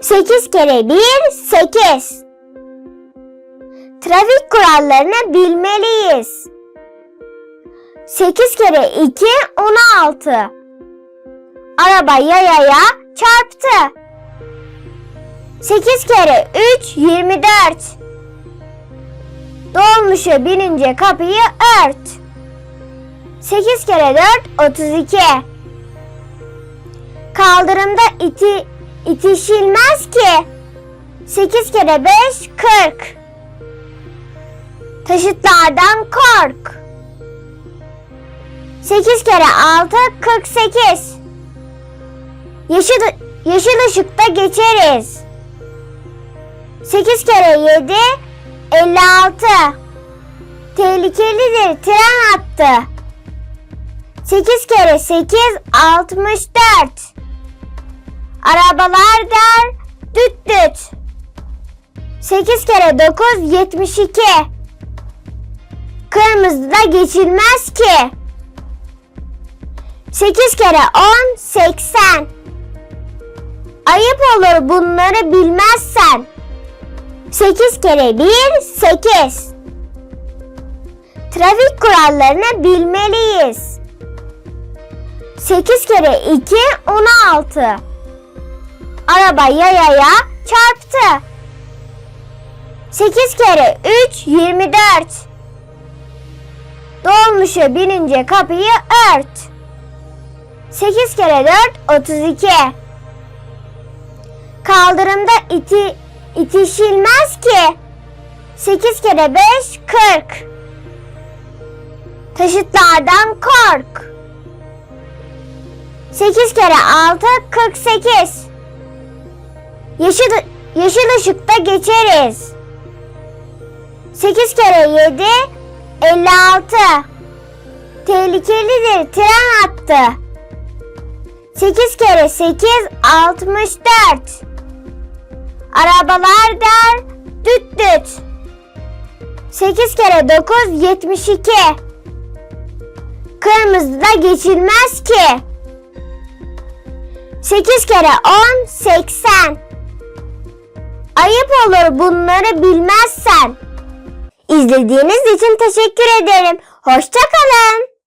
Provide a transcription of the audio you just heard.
8 kere 1 8. Trafik kurallarını bilmeliyiz. 8 kere 2 16. Araba yayaya çarptı. 8 kere 3 24. Dolmuşa binince kapıyı ört. 8 kere 4 32. Kaldırımda iti itişilmez ki. 8 kere 5 40. Taşıtlardan kork. 8 kere 6 48. Yeşil, yeşil ışıkta geçeriz. 8 kere 7 56. Tehlikelidir tren attı. 8 kere 8 64. Arabalar der düt düt. 8 kere 9 72. Kırmızıda geçilmez ki. 8 kere 10 80. Ayıp olur bunları bilmezsen. 8 kere 1 8. Trafik kurallarını bilmeliyiz. 8 kere 2 16. Araba yayaya çarptı. 8 kere 3 24. Dolmuşa binince kapıyı ört. 8 kere 4 32. Kaldırımda iti itişilmez ki. 8 kere 5 40. Taşıtlardan kork. 8 kere 6 48. Yeşil yeşil ışıkta geçeriz. 8 kere 7 56. Tehlikelidir tren attı. 8 kere 8 64. Arabalar der düt düt. 8 kere 9 72. Kırmızıda geçilmez ki. 8 kere 10 80. Ayıp olur bunları bilmezsen. İzlediğiniz için teşekkür ederim. Hoşçakalın.